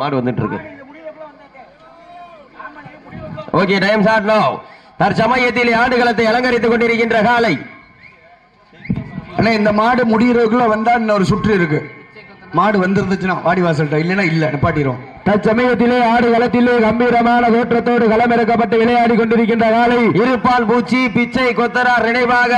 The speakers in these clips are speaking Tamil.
மாடு வந்துட்டு இருக்கு ஓகே டைம் ஸ்டார்ட் நோ தற்சமயத்தில் ஆடுகளத்தை அலங்கரித்துக் கொண்டிருக்கின்ற காலை. அண்ணா இந்த மாடு முடியறதுக்குள்ள வந்தா இன்னொரு சுற்று இருக்கு. மாடு வந்திருந்துச்சுன்னா வாடி வாசல்கிட்ட இல்லைன்னா இல்ல நிப்பாட்டிடுவோம் தற்சமயத்திலே ஆடு களத்திலே கம்பீரமான தோற்றத்தோடு களமிறக்கப்பட்டு விளையாடி கொண்டிருக்கின்ற காலை இருப்பால் பூச்சி பிச்சை கொத்தரார் நினைவாக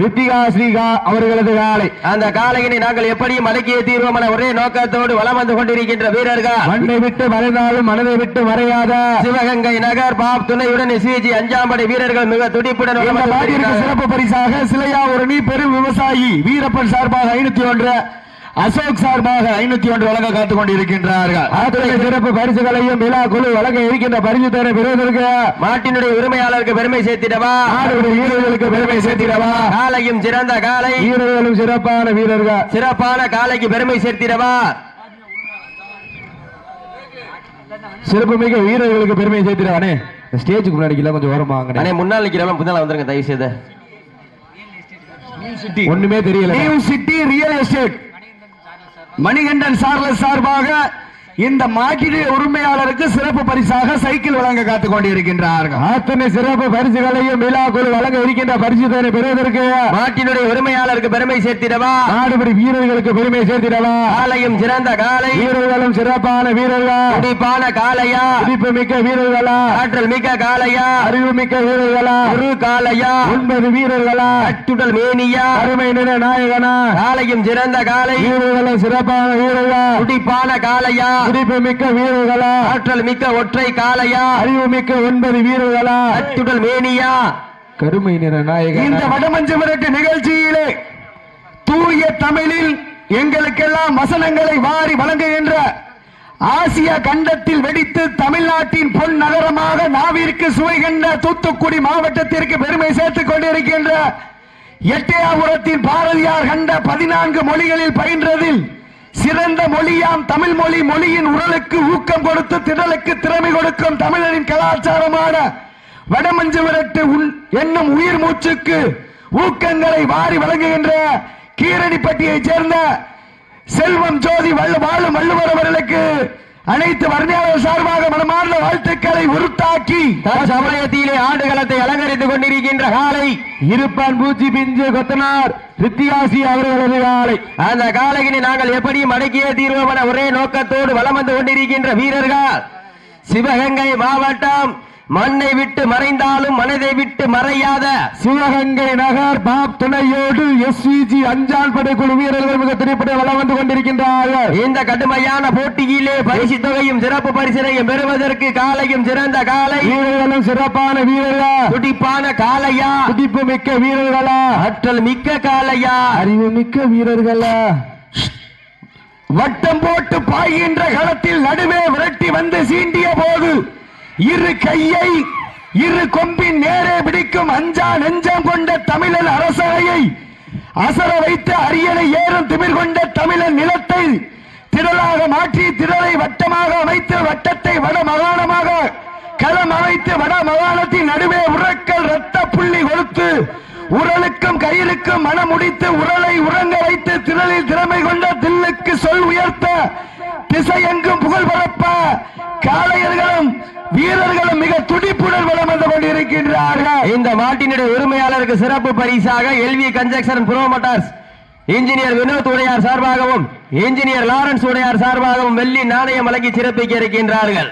ரித்திகா ஸ்ரீகா அவர்களது காலை அந்த காலையினை நாங்கள் எப்படியும் அடக்கிய தீர்வோம் என ஒரே நோக்கத்தோடு வலம் வந்து கொண்டிருக்கின்ற வீரர்கள். மண்ணை விட்டு மறைந்தாலும் மனதை விட்டு மறையாத. சிவகங்கை நகர் பாப் துணையுடன் எஸ்விஜி அஞ்சாம் படை வீரர்கள் மிக துடிப்புடன். சிறப்பு பரிசாக சிலையாவூரணி பெரும் விவசாயி வீரப்பன் சார்பாக ஐநூத்தி ஒன்று அசோக் சார்பாக ஐநூத்தி ஒன்று வழங்க காத்துக் கொண்டிருக்கின்றார்கள். அத்துறை சிறப்பு பரிசுகளையும் விழா குழு வழங்க இருக்கின்ற பரிசு தர பெறுவதற்கு மாட்டினுடைய உரிமையாளருக்கு பெருமை சேர்த்திடவா? வீரர்களுக்கு பெருமை சேர்த்திடவா? காலையும் சிறந்த காலை. வீரர்களும் சிறப்பான வீரர்கள். சிறப்பான காலைக்கு பெருமை சேர்த்திடவா? சிறப்பு மிக வீரர்களுக்கு பெருமை சேர்த்திடவானே ஸ்டேஜுக்கு முன்னாடி கொஞ்சம் ஓரமா முன்னால் நிக்கிறவங்க பின்னால வந்துருங்க தயவு செய்து ஒண்ணுமே தெரியல new city real estate Manikandan Charles சார்பாக இந்த மாட்டினுடைய உரிமையாளருக்கு சிறப்பு பரிசாக சைக்கிள் வழங்க காத்துக் கொண்டிருக்கின்றார்கள். அத்தனை சிறப்பு பரிசுகளையும் விழா குழு வழங்க இருக்கின்ற பரிசு தர பெறுவதற்கு மாட்டினுடைய உரிமையாளருக்கு பெருமை சேர்த்திடவா? நாடுபடி வீரர்களுக்கு பெருமை சேர்த்திடவா? காலையும் சிறந்த காலை. வீரர்களும் சிறப்பான வீரர்கள்? துடிப்பான காளையா துடிப்பு மிக்க வீரர்களா? ஆற்றல் மிக்க காளையா அறிவு மிக்க வீரர்களா? ஒரு காளையா ஒன்பது வீரர்களா? அட்டுடல் மேனியா? அருமை நிற நாயகனா? காலையும் சிறந்த காலை. வீரர்களும் சிறப்பான வீரர்களா? துடிப்பான காளையா துடிப்பு மிக்க வீரர்களா? ஆற்றல் மிக்க ஒற்றை காளையா? அறிவு மிக்க ஒன்பது வீரர்களா? அட்டுடல் மேனியா? கருமை நிற நாயகன்? இந்த வடமஞ்சு விரட்டு நிகழ்ச்சியிலே தூய தமிழில் எங்களுக்கெல்லாம் வசனங்களை வாரி வழங்குகின்ற ஆசிய கண்டத்தில் வெடித்து தமிழ்நாட்டின் பொன் நகரமாக நாவிற்கு சுவை கண்ட தூத்துக்குடி மாவட்டத்திற்கு பெருமை சேர்த்துக் கொண்டிருக்கின்ற எட்டயாபுரத்தின் பாரதியார் கண்ட பதினான்கு மொழிகளில் பயின்றதில் சிறந்த மொழியாம் தமிழ் மொழி மொழியின் உடலுக்கு ஊக்கம் கொடுத்து திடலுக்கு திறமை கொடுக்கும் தமிழரின் கலாச்சாரமான வடமஞ்சு விரட்டு என்னும் உயிர் மூச்சுக்கு ஊக்கங்களை வாரி வழங்குகின்ற கீரணிப்பட்டியைச் சேர்ந்த செல்வம் ஜோதி வள்ளு வாழும் வள்ளுவர் அவர்களுக்கு அனைத்து வர்ணியாளர் சார்பாக மனமார்ந்த வாழ்த்துக்களை உருத்தாக்கி சமயத்திலே ஆண்டுகளத்தை அலங்கரித்துக் கொண்டிருக்கின்ற காலை இருப்பான் பூச்சி பிஞ்சு கொத்தனார் ரித்தியாசி அவர்களது காலை. அந்த காலையினை நாங்கள் எப்படியும் அடக்கிய தீர்வோம் என ஒரே நோக்கத்தோடு வலம் வந்து கொண்டிருக்கின்ற வீரர்கள். சிவகங்கை மாவட்டம் மண்ணை விட்டு மறைந்தாலும் மனதை விட்டு மறையாத சிவகங்கை நகர் பாப் துணையோடு எஸ்விஜி அஞ்சால் படை குழு வீரர்கள் மிக திரைப்பட வளம் வந்து கொண்டிருக்கின்றார்கள். இந்த கடுமையான போட்டியிலே பரிசு தொகையும் சிறப்பு பரிசினையும் பெறுவதற்கு காலையும் சிறந்த காலை. வீரர்களும் சிறப்பான வீரர்கள்? துடிப்பான காளையா துடிப்பு மிக்க வீரர்களா? ஆற்றல் மிக்க காளையா அறிவு மிக்க வீரர்களா? வட்டம் போட்டு பாய்கின்ற களத்தில் நடுவே விரட்டி வந்து சீண்டிய போது இரு கையை இரு கொம்பின் நேரே பிடிக்கும் அஞ்சா நெஞ்சம் கொண்ட தமிழன் அரசரையை அசர வைத்து அரியணை ஏறும் திமிர் கொண்ட தமிழன் நிலத்தை திரளாக மாற்றி திரளை வட்டமாக அமைத்து வட்டத்தை வட மகாணமாக களம் அமைத்து வட மகாணத்தின் நடுவே உறக்கல் ரத்த புள்ளி கொடுத்து உரலுக்கும் கயிறுக்கும் மனம் முடித்து உரலை உறங்க வைத்து திரளில் திறமை கொண்ட துடிப்புடன் வளம் வந்து கொண்டிருக்கின்றார்கள். இந்த மாட்டினுடைய உரிமையாளருக்கு சிறப்பு பரிசாக LV construction promoters engineer Vinod Udaiyar சார்பாகவும் இன்ஜினியர் லாரன்ஸ் உடையார் சார்பாகவும் வெள்ளி நாணயம் வழங்கி சிறப்பிக்க இருக்கின்றார்கள்.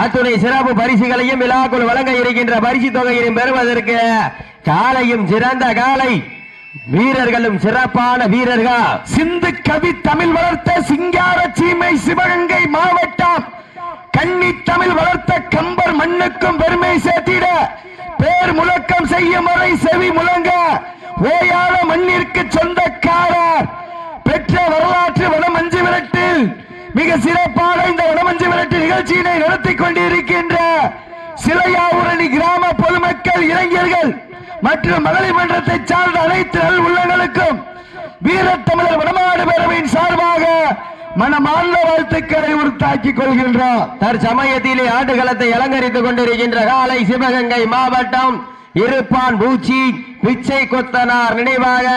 அத்துணை சிறப்பு பரிசுகளையும் விழாக்குள் வழங்க இருக்கின்ற பரிசு தொகையினையும் பெறுவதற்கு காலையும் சிறந்த காலை வீரர்களும் சிறப்பான வீரர்கள். சிந்து கவி தமிழ் வளர்த்த சிங்கார சீமை சிவகங்கை மாவட்டம் கன்னி தமிழ் வளர்த்த கம்பர் மண்ணுக்கும் பெருமை சேர்த்திட பேர் முழக்கம் செய்யும் வரை செவி முழங்க ஓயாத மண்ணிற்கு சொந்தக்காரர். பெற்ற வரலாற்று வடமஞ்சு விரட்டில் மிக சிறப்பான இந்த வடமஞ்சு விரட்டு நிகழ்ச்சியினை நடத்தி கொண்டிருக்கின்ற சிலையாவுரணி கிராம பொதுமக்கள் இளைஞர்கள் மற்றும் மகளிர் மன்றத்தை சார்ந்த அனைத்து நல் உள்ளங்களுக்கும் வீரத்தமிழர் வடமாடு பேரவையின் சார்பாக மனமார்ந்த வாழ்த்துக்களை உறுத்தாக்கிக் கொள்கின்றோம். தற்சமயத்திலே ஆடுகளத்தை அலங்கரித்துக் கொண்டிருக்கின்ற காலை சிவகங்கை மாவட்டம் இருப்பான் பூச்சி பிச்சை கொத்தனார் நினைவாக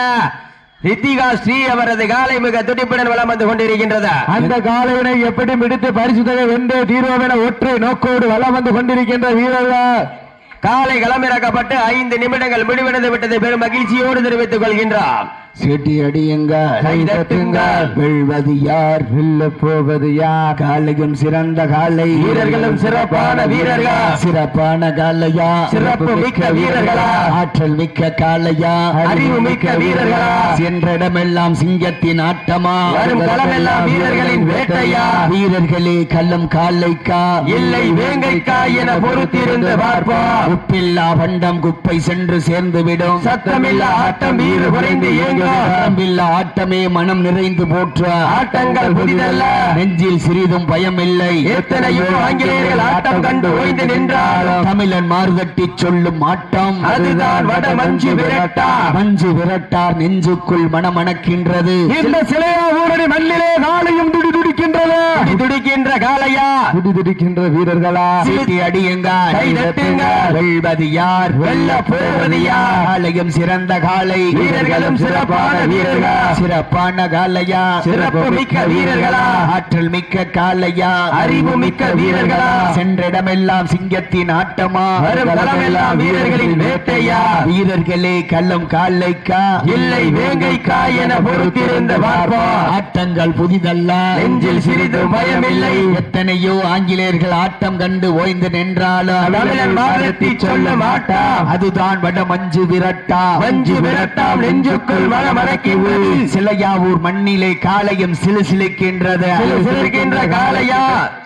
ரித்திகா ஸ்ரீ அவரது காலை மிக துடிப்புடன் வலம் வந்து கொண்டிருக்கின்றது. அந்த காலையினை எப்படி மிடித்து பரிசு தொகை வென்று தீர்வோமென ஒற்றை நோக்கோடு வலம் வந்து கொண்டிருக்கின்ற வீரர்கள். காலை களமிறக்கப்பட்டு ஐந்து நிமிடங்கள் முடிவடைந்து விட்டதை பெரும் மகிழ்ச்சியோடு தெரிவித்துக் கொள்கின்றோம். செட்டி அடியுங்க கை தட்டுங்க. வெல்வது யார் வெல்ல போவது யார்? காலையும் சிறந்த காலை. வீரர்களும் சிறப்பான வீரர்கள். சிறப்பான காலையா? சிறப்பு மிக்க வீரர்களா. ஆற்றல் மிக்க காலையா? அறிவு மிக்க வீரர்களா. சென்ற இடமெல்லாம் சிங்கத்தின் ஆட்டமா? வரும் களமெல்லாம் வீரர்களின் வேட்டையா. வீரர்களே கள்ளம் காலைக்கா? இல்லை வேங்கைக்கா என பொறுத்திருந்து பார்ப்போம். உப்பில்லா பண்டம் குப்பை சென்று சேர்ந்து விடும் சத்தமில்லா ஆட்டம் வீறு குறைந்து இயங்கும் ஆட்டமில்லா ஆட்டமே மனம் நிறைந்து போற்ற ஆட்டங்கள் புதிதல்ல. நெஞ்சில் சிறிதும் பயமில்லை எத்தனையோ ஆங்கிலேயர்கள் ஆட்டம் கண்டு ஓய்ந்து நின்றாலும் தமிழன் மார்கட்டி சொல்லும் ஆட்டம் அதுதான் வட மஞ்சு விரட்டா. மஞ்சு விரட்டார் நெஞ்சுக்குள் மனமணக்கின்றது இந்த சிலையா ஊரடி மண்ணிலே நாளையும் துடி துடிக்கின்றது? துடி துடிக்கின்ற காளையா? துடி துடிக்கின்ற வீரர்களா? சீட்டி அடியுங்க. வெல்வது யார்? வெல்ல போவது யார்? காலையும் சிறந்த காலை வீரர்களும் சிறப்பான வீரர்கள். சிறப்பான காலையா சிறப்பு மிக்க வீரர்களா. ஆற்றல் மிக்க காலையா அறிவு மிக்க வீரர்களா. சென்ற இடமெல்லாம் சிங்கத்தின் ஆட்டமா? வரும் களமெல்லாம் வீரர்களின் வேட்டையா. வீரர்களே கள்ளம் காலைக்கா இல்லை வேங்கைக்கா என பொறுத்திருந்து பார்ப்போம். ஆட்டங்கள் புதிதல்ல. நெஞ்சில் சிறிதும் பயமில்லை. எத்தனையோ ஆங்கிலேயர்கள் ஆட்டம் கண்டு ஓய்ந்து நின்றாலும் சொல்லும் ஆட்டம். அதுதான் வட மஞ்சு விரட்டா. மஞ்சு விரட்டாம் நெஞ்சுக்குள் மனமறக்கின்றது. சிலையாவூர் மண்ணிலே காளையும் சிலுசிலுக்கின்றது சிலுசிலுக்கின்ற காளையா.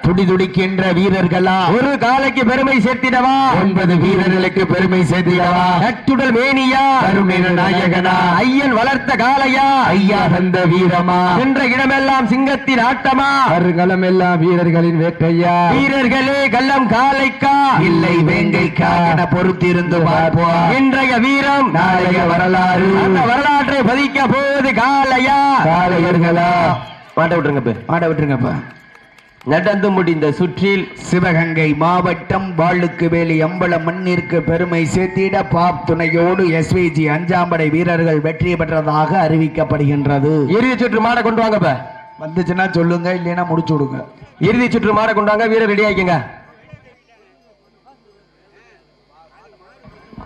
துடி துடிக்கின்ற வீரர்களா? ஒரு காலைக்கு பெருமை சேர்த்திடவா? ஒன்பது வீரர்களுக்கு பெருமை சேர்த்திடவா? நட்டுடல் மேனியா? கருமீர நாயகனா? ஐயன் வளர்த்த காளையா? ஐயா தந்த வீரமா? சென்ற இடமெல்லாம் சிங்கத்தின் ஆட்டமா வருகளம் எல்லாம் வீரர்களின் வேட்டையா? வீரர்களே கள்ளம் காலைக்கா? இல்லை வேங்கைக்கா. என பொறுத்திருந்து பார்ப்போம். இன்றைய வீரம்? நாளைய வரலாறு. அந்த வரலாற்றை பதிக்க போவது காளையா? காளையர்களா? மாட்ட விட்டுருங்க பேர் மாட விட்டுருங்கப்பா நடந்து முடிந்த சுற்றில் சிவகங்கை மாவட்டம் வாளுக்கு வேலி அம்பல மண்ணிற்கு பெருமை சேர்த்திட பாப் துணையோடு எஸ்விஜி அஞ்சாம்படை வீரர்கள் வெற்றி பெற்றதாக அறிவிக்கப்படுகின்றது. இறுதி சுற்று மாட கொண்டு வாங்க இப்ப. வந்துச்சுன்னா சொல்லுங்க இல்லைன்னா முடிச்சு விடுங்க. இறுதி சுற்று மாட கொண்டாங்க வீர வீரர் ரெடி ஆகிக்கங்க